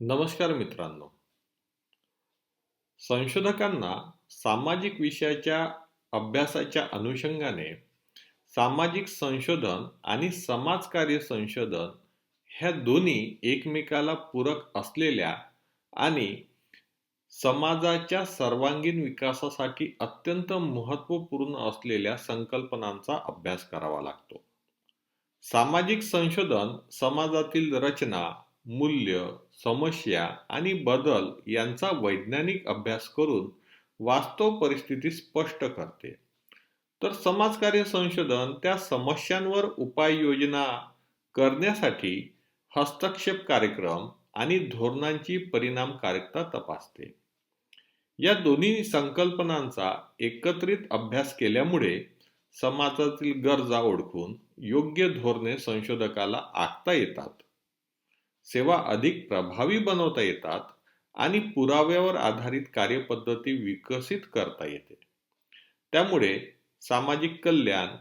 नमस्कार मित्रांनो. संशोधकांना सामाजिक विषयाच्या अभ्यासाच्या अनुषंगाने सामाजिक संशोधन आणि समाजकार्य संशोधन ह्या दोन्ही एकमेकाला पूरक असलेल्या आणि समाजाच्या सर्वांगीण विकासासाठी अत्यंत महत्त्वपूर्ण असलेल्या संकल्पनांचा अभ्यास करावा लागतो. सामाजिक संशोधन समाजातील रचना मूल्य समस्या आणि बदल यांचा वैज्ञानिक अभ्यास करून वास्तव परिस्थिती स्पष्ट करते. तर समाजकार्य संशोधन त्या समस्यांवर उपाययोजना करण्यासाठी हस्तक्षेप कार्यक्रम आणि धोरणांची परिणामकारकता तपासते. या दोन्ही संकल्पनांचा एकत्रित अभ्यास केल्यामुळे समाजातील गरजा ओळखून योग्य धोरणे संशोधकाला आखता येतात. सेवा अधिक प्रभावी बनवता येतात आणि पुराव्यावर आधारित कार्यपद्धती विकसित करता येते. त्यामुळे सामाजिक कल्याण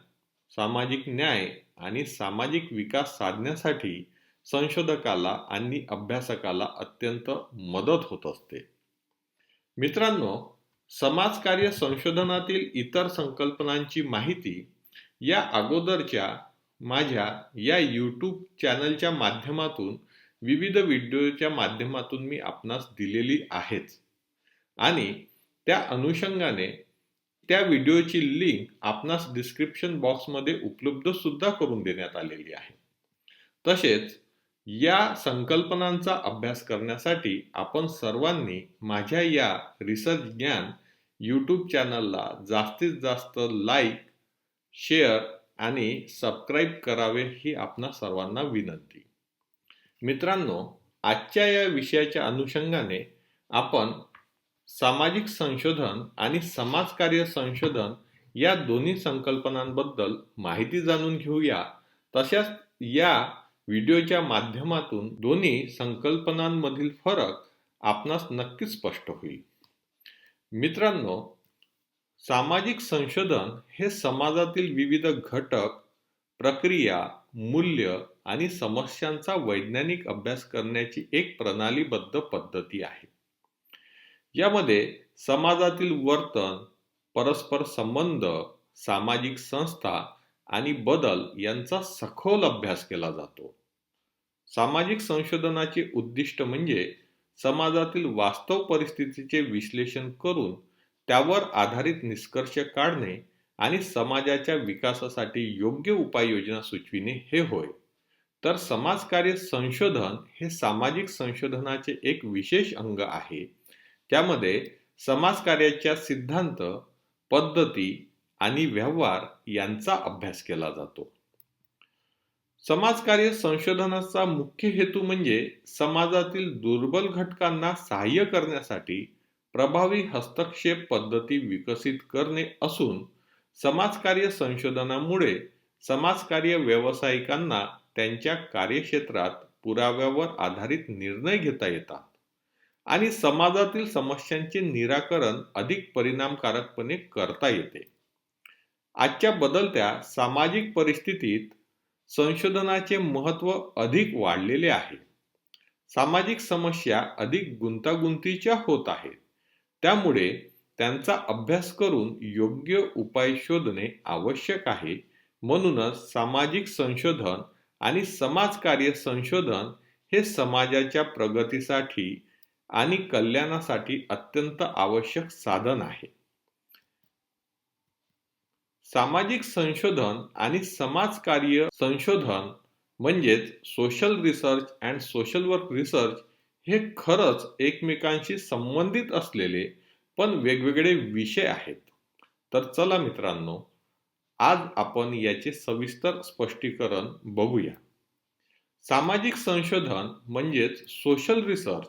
सामाजिक न्याय आणि सामाजिक विकास साधण्यासाठी संशोधकाला आणि अभ्यासकाला अत्यंत मदत होत असते. मित्रांनो समाजकार्य संशोधनातील इतर संकल्पनांची माहिती या अगोदरच्या माझ्या या यूट्यूब चॅनलच्या माध्यमातून विविध व्हिडिओच्या माध्यमातून मी आपणास दिलेली आहेच. आणि त्या अनुषंगाने त्या व्हिडिओची लिंक आपणास डिस्क्रिप्शन बॉक्समध्ये उपलब्ध सुद्धा करून देण्यात आलेली आहे. तसेच या संकल्पनांचा अभ्यास करण्यासाठी आपण सर्वांनी माझ्या या रिसर्च ज्ञान यूट्यूब चॅनलला जास्तीत जास्त लाईक शेअर आणि सबस्क्राईब करावे ही आपणा सर्वांना विनंती. मित्रांनो आजच्या या विषयाच्या अनुषंगाने आपण सामाजिक संशोधन आणि समाजकार्य संशोधन या दोन्ही संकल्पनांबद्दल माहिती जाणून घेऊया. तशाच या व्हिडिओच्या माध्यमातून दोन्ही संकल्पनांमधील फरक आपणास नक्कीच स्पष्ट होईल. मित्रांनो सामाजिक संशोधन हे समाजातील विविध घटक प्रक्रिया मूल्य आणि समस्यांचा वैज्ञानिक अभ्यास करण्याची एक प्रणालीबद्ध पद्धती आहे. यामध्ये समाजातील वर्तन परस्पर संबंध सामाजिक संस्था आणि बदल यांचा सखोल अभ्यास केला जातो. सामाजिक संशोधनाचे उद्दिष्ट म्हणजे समाजातील वास्तव परिस्थितीचे विश्लेषण करून त्यावर आधारित निष्कर्ष काढणे आणि समाजाच्या विकासासाठी योग्य उपाययोजना सुचविणे हे होय. तर समाजकार्य संशोधन हे सामाजिक संशोधनाचे एक विशेष अंग आहे. त्यामध्ये समाजकार्याच्या सिद्धांत पद्धती आणि व्यवहार यांचा अभ्यास केला जातो. समाजकार्य संशोधनाचा मुख्य हेतू म्हणजे समाजातील दुर्बल घटकांना सहाय्य करण्यासाठी प्रभावी हस्तक्षेप पद्धती विकसित करणे असून समाजकार्य संशोधनामुळे समाजकार्य व्यावसायिकांना त्यांच्या कार्यक्षेत्रात पुराव्यावर आधारित निर्णय घेता येतात आणि समाजातील समस्यांचे निराकरण अधिक परिणामकारकपणे करता येते. आजच्या बदलत्या सामाजिक परिस्थितीत संशोधनाचे महत्त्व अधिक वाढलेले आहे. सामाजिक समस्या अधिक गुंतागुंतीच्या होत आहेत. त्यामुळे त्यांचा अभ्यास करून योग्य उपाय शोधणे आवश्यक आहे म्हणूनच सामाजिक संशोधन आणि समाजकार्य संशोधन हे समाजाच्या प्रगतीसाठी आणि कल्याणासाठी अत्यंत आवश्यक साधन आहे. सामाजिक संशोधन आणि समाजकार्य संशोधन म्हणजेच social research and social work research हे खरंच एकमेकांशी संबंधित असलेले पण वेगवेगळे विषय आहेत. तर चला मित्रांनो आज आपण याचे सविस्तर स्पष्टीकरण बघूया. सामाजिक संशोधन म्हणजेच सोशल रिसर्च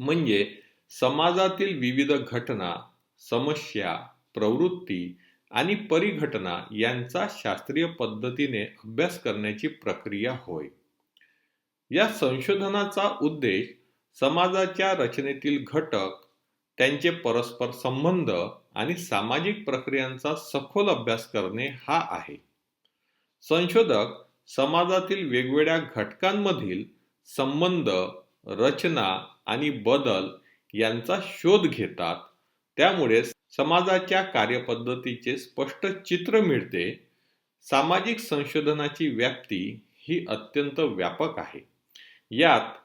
म्हणजे समाजातील विविध घटना समस्या प्रवृत्ती आणि परिघटना यांचा शास्त्रीय पद्धतीने अभ्यास करण्याची प्रक्रिया होय. या संशोधनाचा उद्देश समाजाच्या रचनेतील घटक त्यांचे परस्पर संबंध आणि सामाजिक प्रक्रियांचा सखोल अभ्यास करणे हा आहे. संशोधक समाजातील वेगवेगळ्या घटकांमधील संबंध रचना आणि बदल यांचा शोध घेतात. त्यामुळे समाजाच्या कार्यपद्धतीचे स्पष्ट चित्र मिळते. सामाजिक संशोधनाची व्याप्ती ही अत्यंत व्यापक आहे. यात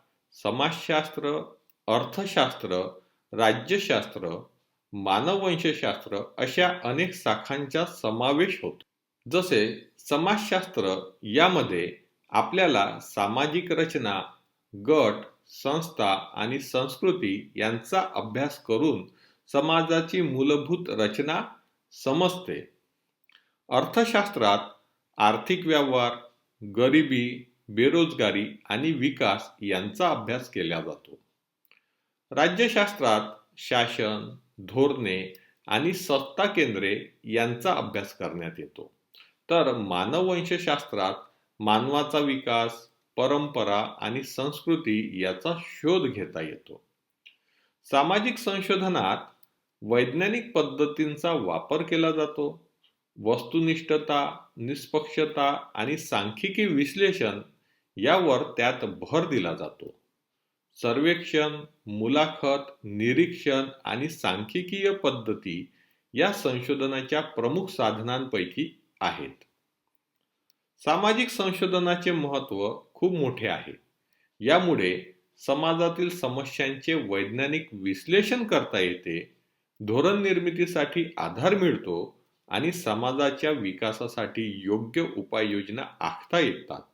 समाजशास्त्र अर्थशास्त्र राज्यशास्त्र मानववंशशास्त्र अशा अनेक शाखांचा समावेश होतो. जसे समाजशास्त्र यामध्ये आपल्याला सामाजिक रचना गट संस्था आणि संस्कृती यांचा अभ्यास करून समाजाची मूलभूत रचना समजते. अर्थशास्त्रात आर्थिक व्यवहार गरिबी बेरोजगारी आणि विकास यांचा अभ्यास केला जातो. राज्यशास्त्रात शासन धोरणे आणि सत्ता केंद्रे यांचा अभ्यास करण्यात येतो. तर मानववंशशास्त्रात मानवाचा विकास परंपरा आणि संस्कृती याचा शोध घेता येतो. सामाजिक संशोधनात वैज्ञानिक पद्धतींचा वापर केला जातो. वस्तुनिष्ठता निष्पक्षता आणि सांख्यिकी विश्लेषण यावर त्यात भर दिला जातो. सर्वेक्षण मुलाखत निरीक्षण आणि सांख्यिकीय पद्धती या संशोधनाच्या प्रमुख साधनांपैकी आहेत. सामाजिक संशोधनाचे महत्त्व खूप मोठे आहे. यामुळे समाजातील समस्यांचे वैज्ञानिक विश्लेषण करता येते धोरण निर्मितीसाठी आधार मिळतो आणि समाजाच्या विकासासाठी योग्य उपाययोजना आखता येतात.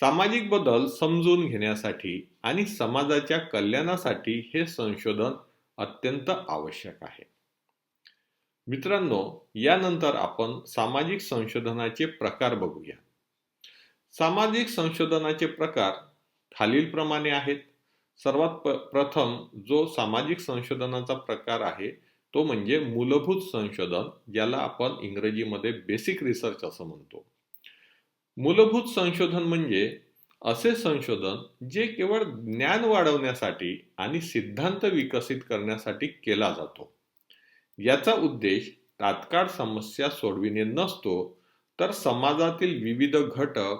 सामाजिक बदल समजून घेण्यासाठी आणि समाजाच्या कल्याणासाठी हे संशोधन अत्यंत आवश्यक आहे. मित्रांनो यानंतर आपण सामाजिक संशोधनाचे प्रकार बघूया. सामाजिक संशोधनाचे प्रकार खालीलप्रमाणे आहेत. सर्वात प्रथम जो सामाजिक संशोधनाचा प्रकार आहे तो म्हणजे मूलभूत संशोधन ज्याला आपण इंग्रजीमध्ये बेसिक रिसर्च असं म्हणतो. मूलभूत संशोधन म्हणजे असे संशोधन जे केवळ ज्ञान वाढवण्यासाठी आणि सिद्धांत विकसित करण्यासाठी केला जातो. याचा उद्देश तात्काळ समस्या सोडविणे नसतो तर समाजातील विविध घटक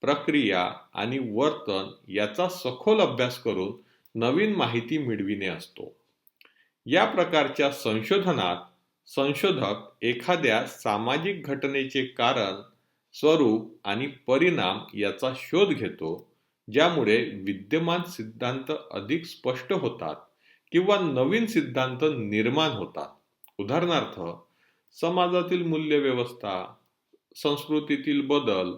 प्रक्रिया आणि वर्तन याचा सखोल अभ्यास करून नवीन माहिती मिळविणे असतो. या प्रकारच्या संशोधनात संशोधक एखाद्या सामाजिक घटनेचे कारण स्वरूप आणि परिणाम याचा शोध घेतो ज्यामुळे विद्यमान सिद्धांत अधिक स्पष्ट होतात किंवा नवीन सिद्धांत निर्माण होतात. उदाहरणार्थ समाजातील मूल्यव्यवस्था संस्कृतीतील बदल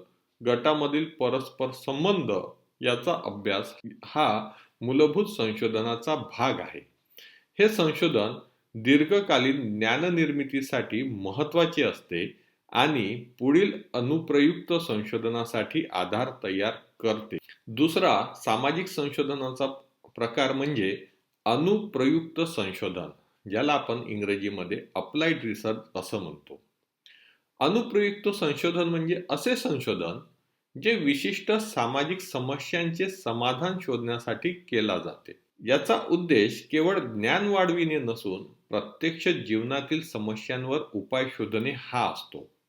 गटामधील परस्पर संबंध याचा अभ्यास हा मूलभूत संशोधनाचा भाग आहे. हे संशोधन दीर्घकालीन ज्ञाननिर्मितीसाठी महत्त्वाचे असते आणि पुढील अनुप्रयुक्त संशोधनासाठी आधार तयार करते. दुसरा सामाजिक संशोधनाचा प्रकार म्हणजे अनुप्रयुक्त संशोधन ज्याला आपण इंग्रजीमध्ये अप्लाइड रिसर्च असं म्हणतो. अनुप्रयुक्त संशोधन म्हणजे असे संशोधन जे विशिष्ट सामाजिक समस्यांचे समाधान शोधण्यासाठी केला जाते. याचा उद्देश केवळ ज्ञान वाढविणे नसून प्रत्यक्ष जीवनातील समस्यांवर उपाय शोधणे हा असतो.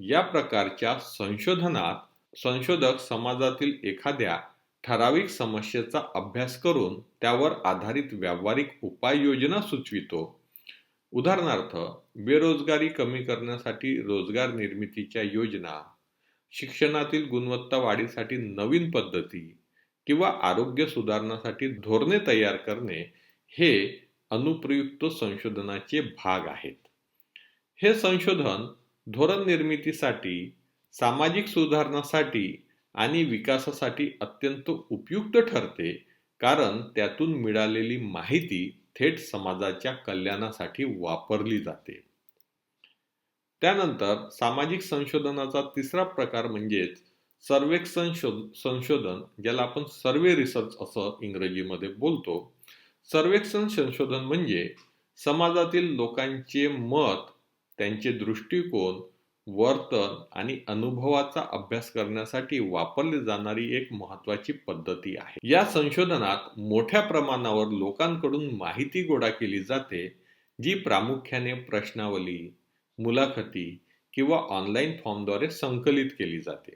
या प्रकारच्या संशोधनात संशोधक समाजातील एखाद्या ठराविक समस्येचा अभ्यास करून त्यावर आधारित व्यावहारिक उपाययोजना सुचवितो. उदाहरणार्थ बेरोजगारी कमी करण्यासाठी रोजगार निर्मितीच्या योजना शिक्षणातील गुणवत्ता वाढीसाठी नवीन पद्धती किंवा आरोग्य सुधारण्यासाठी धोरणे तयार करणे हे अनुप्रयुक्त संशोधनाचे भाग आहेत. हे संशोधन धोरण निर्मितीसाठी सामाजिक सुधारणासाठी आणि विकासासाठी अत्यंत उपयुक्त ठरते कारण त्यातून मिळालेली माहिती थेट समाजाच्या कल्याणासाठी वापरली जाते. त्यानंतर सामाजिक संशोधनाचा तिसरा प्रकार म्हणजेच सर्वेक्षण संशोधन ज्याला आपण सर्वे रिसर्च असं इंग्रजीमध्ये बोलतो. सर्वेक्षण संशोधन म्हणजे समाजातील लोकांचे मत त्यांचे दृष्टिकोन वर्तन आणि अनुभवाचा अभ्यास करण्यासाठी वापरली जाणारी एक महत्वाची पद्धती आहे. या संशोधनात मोठ्या प्रमाणावर लोकांकडून माहिती गोळा केली जाते जी प्रामुख्याने प्रश्नावली मुलाखती किंवा ऑनलाईन फॉर्मद्वारे संकलित केली जाते.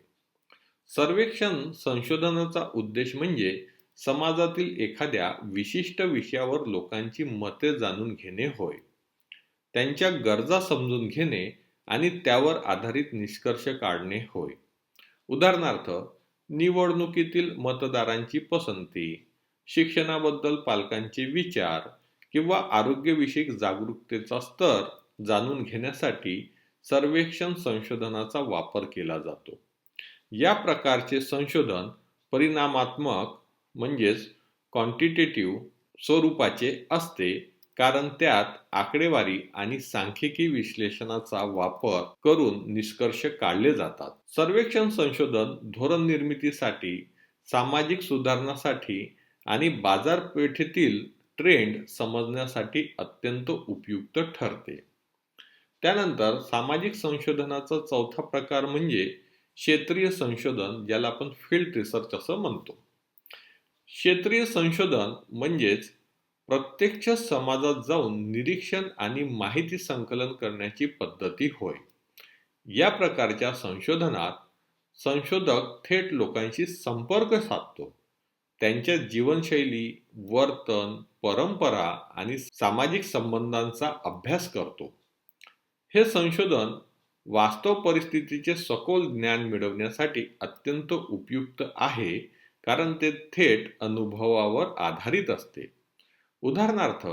सर्वेक्षण संशोधनाचा उद्देश म्हणजे समाजातील एखाद्या विशिष्ट विषयावर लोकांची मते जाणून घेणे होय. त्यांच्या गरजा समजून घेणे आणि त्यावर आधारित निष्कर्ष काढणे होय. उदाहरणार्थ निवडणुकीतील मतदारांची पसंती शिक्षणाबद्दल पालकांचे विचार किंवा आरोग्यविषयक जागरूकतेचा स्तर जाणून घेण्यासाठी सर्वेक्षण संशोधनाचा वापर केला जातो. या प्रकारचे संशोधन परिणामात्मक म्हणजेच क्वांटिटेटिव्ह स्वरूपाचे असते कारण त्यात आकडेवारी आणि सांख्यिकी विश्लेषणाचा वापर करून निष्कर्ष काढले जातात. सर्वेक्षण संशोधन धोरण निर्मितीसाठी सामाजिक सुधारणासाठी आणि बाजारपेठेतील ट्रेंड समजण्यासाठी अत्यंत उपयुक्त ठरते. त्यानंतर सामाजिक संशोधनाचा चौथा प्रकार म्हणजे क्षेत्रीय संशोधन ज्याला आपण फील्ड रिसर्च असं म्हणतो. क्षेत्रीय संशोधन म्हणजेच प्रत्यक्ष समाजात जाऊन निरीक्षण आणि माहिती संकलन करण्याची पद्धती होय. या प्रकारच्या संशोधनात संशोधक थेट लोकांशी संपर्क साधतो. त्यांच्या जीवनशैली वर्तन परंपरा आणि सामाजिक संबंधांचा अभ्यास करतो. हे संशोधन वास्तव परिस्थितीचे सखोल ज्ञान मिळवण्यासाठी अत्यंत उपयुक्त आहे कारण ते थेट अनुभवावर आधारित असते. उदाहरणार्थ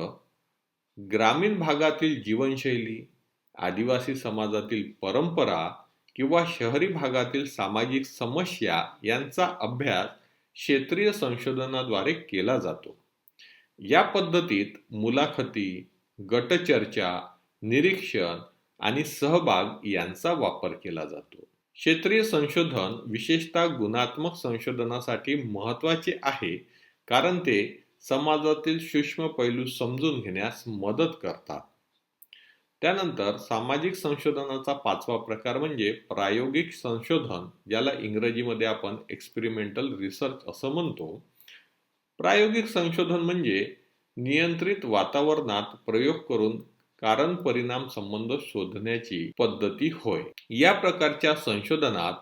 ग्रामीण भागातील जीवनशैली आदिवासी समाजातील परंपरा किंवा शहरी भागातील सामाजिक समस्या यांचा अभ्यास क्षेत्रीय संशोधनाद्वारे केला जातो. या पद्धतीत मुलाखती गटचर्चा निरीक्षण आणि सहभाग यांचा वापर केला जातो. क्षेत्रीय संशोधन विशेषतः गुणात्मक संशोधनासाठी महत्त्वाचे आहे कारण ते समाजातील सूक्ष्म पैलू समजून घेण्यास मदत करतात. त्यानंतर सामाजिक संशोधनाचा पाचवा प्रकार म्हणजे प्रायोगिक संशोधन ज्याला इंग्रजीमध्ये आपण एक्सपेरिमेंटल रिसर्च असं म्हणतो. प्रायोगिक संशोधन म्हणजे नियंत्रित वातावरणात प्रयोग करून कारण परिणाम संबंध शोधण्याची पद्धती होय. या प्रकारच्या संशोधनात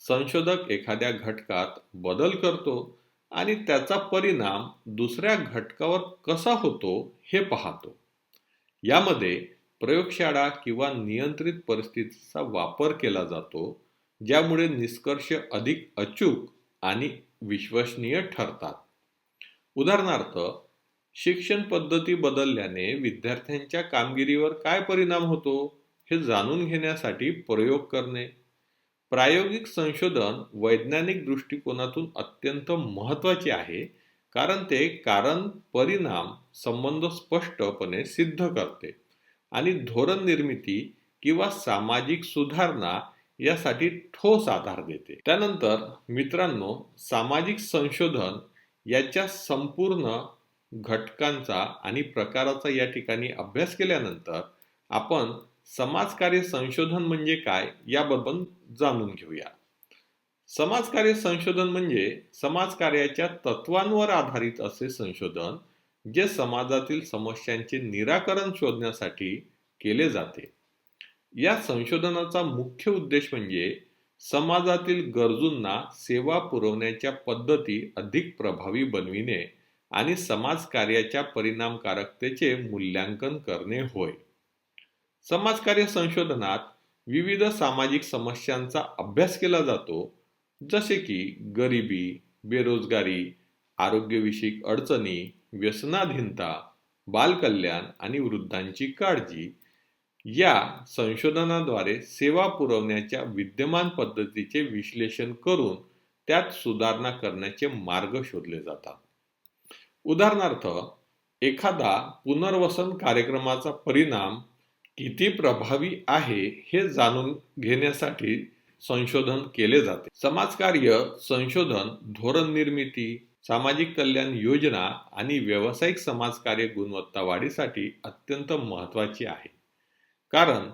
संशोधक एखाद्या घटकात बदल करतो आणि त्याचा परिणाम दुसऱ्या घटकावर कसा होतो हे पाहतो. यामध्ये प्रयोगशाळा किंवा नियंत्रित परिस्थितीचा वापर केला जातो ज्यामुळे निष्कर्ष अधिक अचूक आणि विश्वसनीय ठरतात. उदाहरणार्थ शिक्षण पद्धती बदलल्याने विद्यार्थ्यांच्या कामगिरीवर काय परिणाम होतो हे जाणून घेण्यासाठी प्रयोग करणे. प्रायोगिक संशोधन वैज्ञानिक दृष्टिकोनातून अत्यंत महत्त्वाचे आहे कारण ते कारण परिणाम संबंध स्पष्टपणे सिद्ध करते. आणि धोरण निर्मिती किंवा सामाजिक सुधारणा यासाठी ठोस आधार देते. त्यानंतर मित्रांनो सामाजिक संशोधन याच्या संपूर्ण घटकांचा आणि प्रकाराचा या ठिकाणी अभ्यास केल्यानंतर आपण समाजकार्य संशोधन म्हणजे काय याबद्दल जाणून घेऊया. समाजकार्य संशोधन म्हणजे समाजकार्याच्या तत्वांवर आधारित असे संशोधन जे समाजातील समस्यांचे निराकरण शोधण्यासाठी केले जाते. या संशोधनाचा मुख्य उद्देश म्हणजे समाजातील गरजूंना सेवा पुरवण्याच्या पद्धती अधिक प्रभावी बनविणे आणि समाजकार्याच्या परिणामकारकतेचे मूल्यांकन करणे होय. समाजकार्य संशोधनात विविध सामाजिक समस्यांचा अभ्यास केला जातो जसे की गरिबी बेरोजगारी आरोग्यविषयक अडचणी व्यसनाधीनता बालकल्याण आणि वृद्धांची काळजी. या संशोधनाद्वारे सेवा पुरवण्याच्या विद्यमान पद्धतीचे विश्लेषण करून त्यात सुधारणा करण्याचे मार्ग शोधले जातात. उदाहरणार्थ एखादा पुनर्वसन कार्यक्रमाचा परिणाम किती प्रभावी आहे हे जाणून घेण्यासाठी संशोधन केले जाते. समाजकार्य संशोधन धोरण निर्मिती सामाजिक कल्याण योजना आणि व्यावसायिक समाजकार्य गुणवत्ता वाढीसाठी अत्यंत महत्त्वाचे आहे. कारण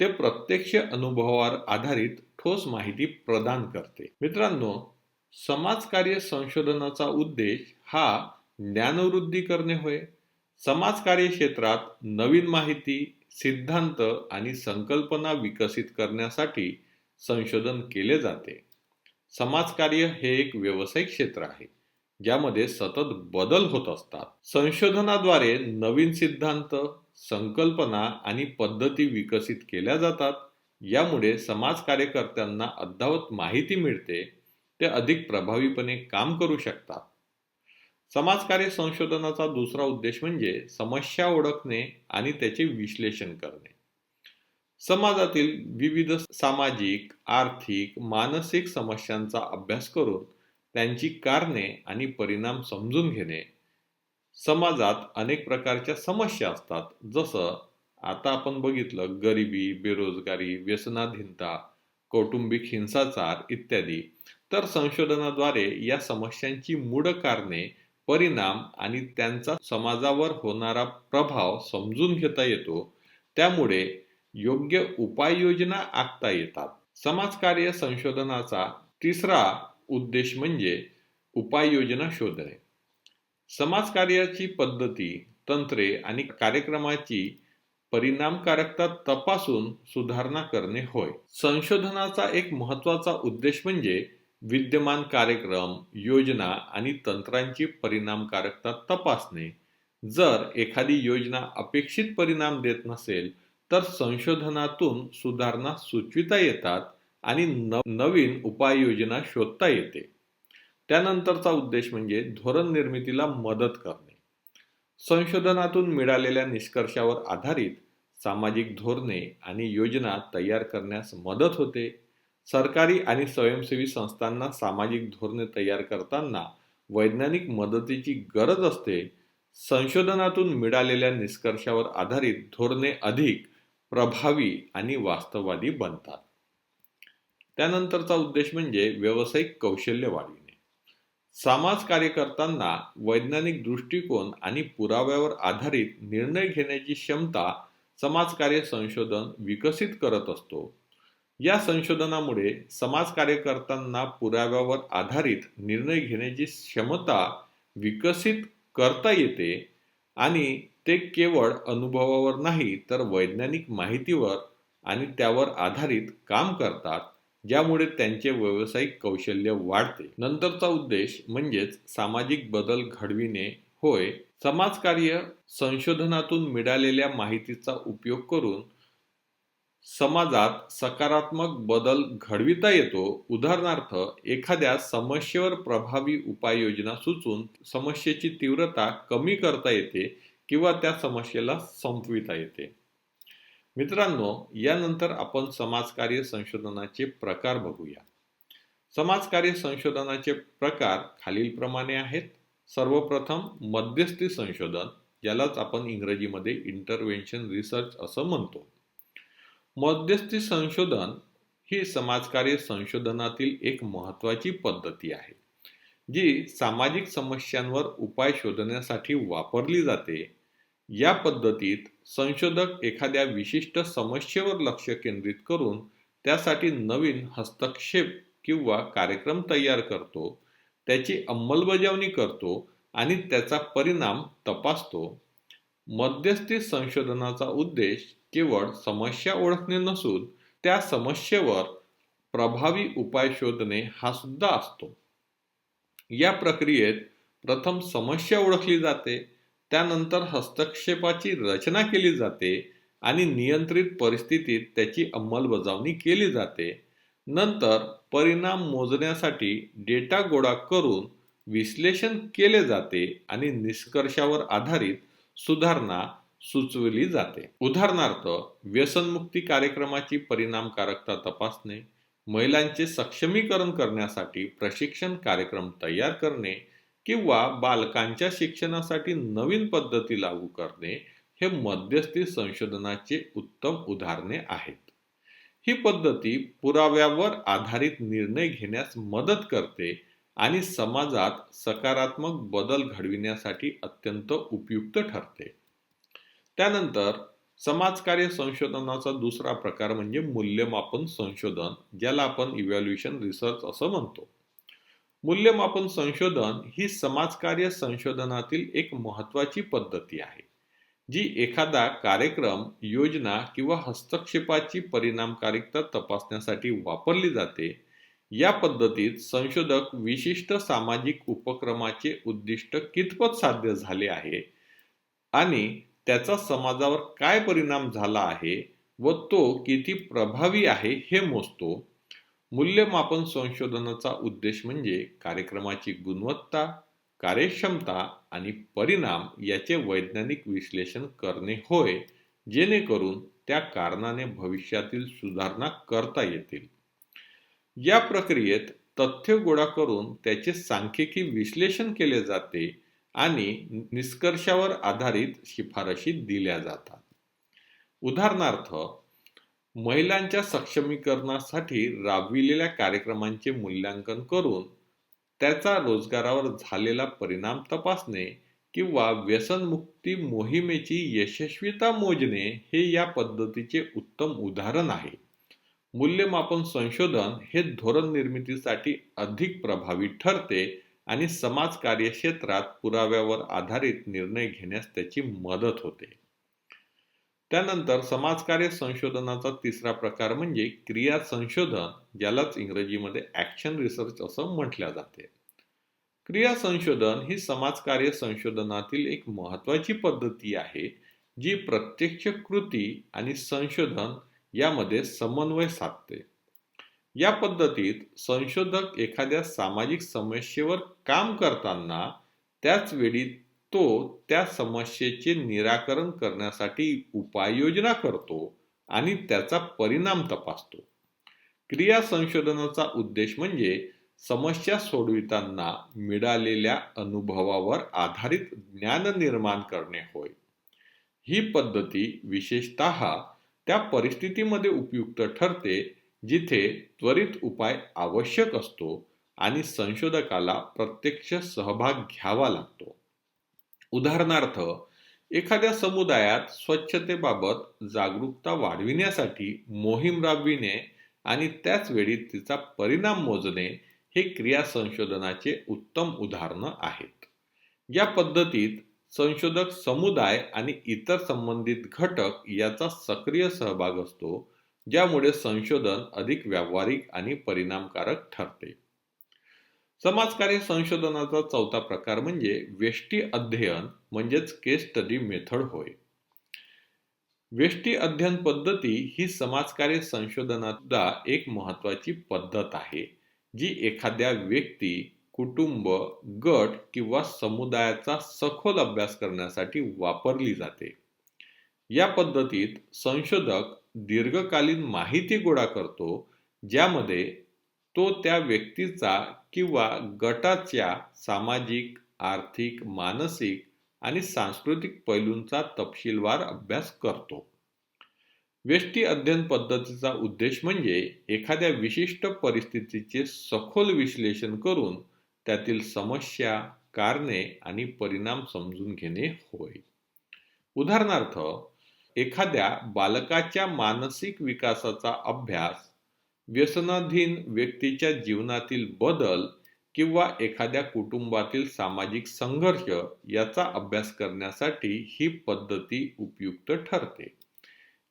ते प्रत्यक्ष अनुभवावर आधारित ठोस माहिती प्रदान करते. मित्रांनो समाजकार्य संशोधनाचा उद्देश हा ज्ञानवृद्धी करणे होय. समाजकार्य क्षेत्रात नवीन माहिती सिद्धांत आणि संकल्पना विकसित करण्यासाठी संशोधन केले जाते. समाजकार्य हे एक व्यावसायिक क्षेत्र आहे ज्यामध्ये सतत बदल होत असतात. संशोधनाद्वारे नवीन सिद्धांत संकल्पना आणि पद्धती विकसित केल्या जातात. यामुळे समाज कार्यकर्त्यांना अद्यावत माहिती मिळते. ते अधिक प्रभावीपणे काम करू शकतात. समाजकार्य संशोधनाचा दुसरा उद्देश म्हणजे समस्या ओळखणे आणि त्याचे विश्लेषण करणे. समाजातील विविध सामाजिक आर्थिक मानसिक समस्यांचा अभ्यास करून त्यांची कारणे आणि परिणाम समजून घेणे. समाजात अनेक प्रकारच्या समस्या असतात. जसं आता आपण बघितलं गरिबी बेरोजगारी व्यसनाधीनता कौटुंबिक हिंसाचार इत्यादी. तर संशोधनाद्वारे या समस्यांची मूळ कारणे परिणाम आणि त्यांचा समाजावर होणारा प्रभाव समजून घेता येतो त्यामुळे योग्य उपाययोजना आखता येतात. समाजकार्य संशोधनाचा तिसरा उद्देश म्हणजे उपाययोजना शोधणे. समाजकार्याची पद्धती तंत्रे आणि कार्यक्रमाची परिणामकारकता तपासून सुधारणा करणे होय. संशोधनाचा एक महत्त्वाचा उद्देश म्हणजे विद्यमान कार्यक्रम योजना आणि तंत्रांची परिणामकारकता तपासणे. जर एखादी योजना अपेक्षित परिणाम देत नसेल तर संशोधनातून सुधारणा सुचविता येतात आणि नवीन उपाययोजना शोधता येते. त्यानंतरचा उद्देश म्हणजे धोरण निर्मितीला मदत करणे. संशोधनातून मिळालेल्या निष्कर्षावर आधारित सामाजिक धोरणे आणि योजना तयार करण्यास मदत होते. सरकारी आणि स्वयंसेवी संस्थांना सामाजिक धोरणे तयार करताना वैज्ञानिक मदतीची गरज असते संशोधनातून मिळालेल्या निष्कर्षावर आधारित धोरणे अधिक प्रभावी आणि वास्तववादी बनतात. त्यानंतरचा उद्देश म्हणजे व्यावसायिक कौशल्य वाढविणे. समाज कार्य करताना वैज्ञानिक दृष्टिकोन आणि पुराव्यावर आधारित निर्णय घेण्याची क्षमता समाजकार्य संशोधन विकसित करत असतो. या संशोधनामुळे समाज कार्यकर्त्यांना पुराव्यावर आधारित निर्णय घेण्याची क्षमता विकसित करता येते आणि ते केवळ अनुभवावर नाही तर वैज्ञानिक माहितीवर आणि त्यावर आधारित काम करतात ज्यामुळे त्यांचे व्यावसायिक कौशल्य वाढते. नंतरचा उद्देश म्हणजेच सामाजिक बदल घडविणे होय. समाजकार्य संशोधनातून मिळालेल्या माहितीचा उपयोग करून समाजात सकारात्मक बदल घडविता येतो. उदाहरणार्थ एखाद्या समस्येवर प्रभावी उपाययोजना सुचून समस्येची तीव्रता कमी करता येते किंवा त्या समस्येला संपविता येते. मित्रांनो यानंतर आपण समाजकार्य संशोधनाचे प्रकार बघूया. समाजकार्य संशोधनाचे प्रकार खालीलप्रमाणे आहेत. सर्वप्रथम मध्यस्थी संशोधन ज्यालाच आपण इंग्रजीमध्ये इंटरव्हेन्शन रिसर्च असं म्हणतो. मध्यस्थी संशोधन ही समाजकार्य संशोधनातील एक महत्त्वाची पद्धती आहे जी सामाजिक समस्यांवर उपाय शोधण्यासाठी वापरली जाते. या पद्धतीत संशोधक एखाद्या विशिष्ट समस्येवर लक्ष केंद्रित करून त्यासाठी नवीन हस्तक्षेप किंवा कार्यक्रम तयार करतो त्याची अंमलबजावणी करतो आणि त्याचा परिणाम तपासतो. मध्यस्थी संशोधनाचा उद्देश केवळ समस्या ओळखणे नसून त्या समस्येवर प्रभावी उपाय शोधणे हा सुद्धा असतो. या प्रक्रियेत प्रथम समस्या ओळखली जाते त्यानंतर हस्तक्षेपाची रचना केली जाते आणि नियंत्रित परिस्थितीत त्याची अंमलबजावणी केली जाते. नंतर परिणाम मोजण्यासाठी डेटा गोळा करून विश्लेषण केले जाते आणि निष्कर्षावर आधारित सुधारणा सुचवली जाते. उदाहरणार्थ व्यसनमुक्ती कार्यक्रमाची परिणामकारकता तपासणे महिलांचे सक्षमीकरण करण्यासाठी प्रशिक्षण कार्यक्रम तयार करणे किंवा बालकांच्या शिक्षणासाठी नवीन पद्धती लागू करणे हे मध्यस्थी संशोधनाचे उत्तम उदाहरणे आहेत. ही पद्धती पुराव्यावर आधारित निर्णय घेण्यास मदत करते आणि समाजात सकारात्मक बदल घडविण्यासाठी अत्यंत उपयुक्त ठरते. त्यानंतर समाजकार्य संशोधनाचा दुसरा प्रकार म्हणजे मूल्यमापन संशोधन ज्याला आपण इव्हॅल्युएशन रिसर्च असं म्हणतो. मूल्यमापन संशोधन ही समाजकार्य संशोधनातील एक महत्त्वाची पद्धती आहे जी एखादा कार्यक्रम योजना किंवा हस्तक्षेपाची परिणामकारिकता तपासण्यासाठी वापरली जाते. या पद्धतीत संशोधक विशिष्ट सामाजिक उपक्रमाचे उद्दिष्ट कितपत साध्य झाले आहे आणि त्याचा समाजावर काय परिणाम झाला आहे व तो किती प्रभावी आहे हे मोजतो. मूल्यमापन संशोधनाचा उद्देश म्हणजे कार्यक्रमाची गुणवत्ता कार्यक्षमता आणि परिणाम याचे वैज्ञानिक विश्लेषण करणे होय जेणेकरून त्या कारणाने भविष्यातील सुधारणा करता येतील. या प्रक्रियेत तथ्य गोळा करून त्याचे सांख्यिकी विश्लेषण केले जाते आणि निष्कर्षावर आधारित शिफारशी दिल्या जातात. उदाहरणार्थ महिलांच्या सक्षमीकरणासाठी राबविलेल्या कार्यक्रमांचे मूल्यांकन करून त्याचा रोजगारावर झालेला परिणाम तपासणे किंवा व्यसनमुक्ती मोहिमेची यशस्वीता मोजणे हे या पद्धतीचे उत्तम उदाहरण आहे. मूल्यमापन संशोधन हे धोरण निर्मितीसाठी अधिक प्रभावी ठरते आणि समाज कार्यक्षेत्रात पुराव्यावर आधारित निर्णय घेण्यास त्याची मदत होते. त्यानंतर समाजकार्य संशोधनाचा तिसरा प्रकार म्हणजे क्रिया संशोधन ज्यालाच इंग्रजीमध्ये ऍक्शन रिसर्च असं म्हटल्या जाते. क्रिया संशोधन ही समाजकार्य संशोधनातील एक महत्वाची पद्धती आहे जी प्रत्यक्ष कृती आणि संशोधन यामध्ये समन्वय साधते. या पद्धतीत संशोधक एखाद्या सामाजिक समस्येवर काम करताना त्याच वेळी तो त्या समस्येचे निराकरण करण्यासाठी उपाययोजना करतो आणि त्याचा परिणाम तपासतो. क्रिया संशोधनाचा उद्देश म्हणजे समस्या सोडविताना मिळालेल्या अनुभवावर आधारित ज्ञान निर्माण करणे होय. ही पद्धती विशेषत त्या परिस्थितीमध्ये उपयुक्त ठरते जिथे त्वरित उपाय आवश्यक असतो आणि संशोधकाला प्रत्यक्ष सहभाग घ्यावा लागतो. उदाहरणार्थ एखाद्या समुदायात स्वच्छतेबाबत जागरूकता वाढविण्यासाठी मोहीम राबविणे आणि त्याच वेळी तिचा परिणाम मोजणे हे क्रिया संशोधनाचे उत्तम उदाहरण आहेत. या पद्धतीत संशोधक समुदाय आणि इतर संबंधित घटक याचा सक्रिय सहभाग असतो ज्यामुळे संशोधन अधिक व्यावहारिक आणि परिणामकारक ठरते. समाजकार्य संशोधनाचा चौथा प्रकार म्हणजे वेष्टी अध्ययन म्हणजेच केस स्टडी मेथड होय. वेष्टी अध्ययन पद्धती ही समाजकार्य संशोधनाचा एक महत्वाची पद्धत आहे जी एखाद्या व्यक्ती कुटुंब गट किंवा समुदायाचा सखोल अभ्यास करण्यासाठी वापरली जाते. या पद्धतीत संशोधक दीर्घकालीन माहिती गोळा करतो ज्यामध्ये तो त्या व्यक्तीचा किंवा गटाच्या सामाजिक आर्थिक मानसिक आणि सांस्कृतिक पैलूंचा तपशीलवार अभ्यास करतो. व्यष्टी अध्ययन पद्धतीचा उद्देश म्हणजे एखाद्या विशिष्ट परिस्थितीचे सखोल विश्लेषण करून त्यातील समस्या कारणे आणि परिणाम समजून घेणे होय. उदाहरणार्थ एखाद्या बालकाच्या मानसिक विकासाचा अभ्यास व्यसनाधीन व्यक्तीच्या जीवनातील बदल किंवा एखाद्या कुटुंबातील सामाजिक संघर्ष याचा अभ्यास करण्यासाठी ही पद्धती उपयुक्त ठरते.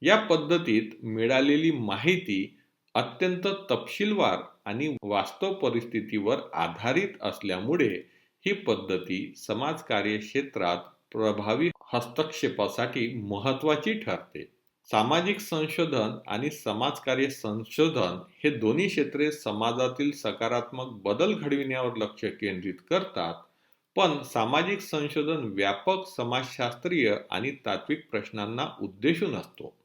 या पद्धतीत मिळालेली माहिती अत्यंत तपशीलवार आणि वास्तव परिस्थितीवर आधारित असल्यामुळे ही पद्धती समाजकार्य क्षेत्रात प्रभावी हस्तक्षेपासाठी महत्त्वाची ठरते. सामाजिक संशोधन आणि समाजकार्य संशोधन हे दोन्ही क्षेत्रे समाजातील सकारात्मक बदल घडविण्यावर लक्ष केंद्रित करतात. पण सामाजिक संशोधन व्यापक समाजशास्त्रीय आणि तात्विक प्रश्नांना उद्देशून असतो.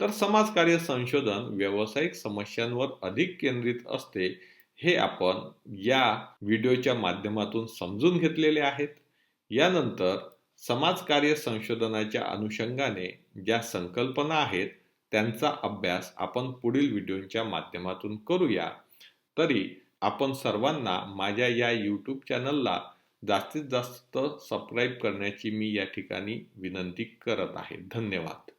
तर समाजकार्य संशोधन व्यावसायिक समस्यांवर अधिक केंद्रित असते हे आपण या व्हिडिओच्या माध्यमातून समजून घेतलेले आहेत. यानंतर समाजकार्य संशोधनाच्या अनुषंगाने ज्या संकल्पना आहेत त्यांचा अभ्यास आपण पुढील व्हिडिओच्या माध्यमातून करूया. तरी आपण सर्वांना माझ्या या यूट्यूब चॅनलला जास्तीत जास्त सबस्क्राईब करण्याची मी या ठिकाणी विनंती करत आहे. धन्यवाद.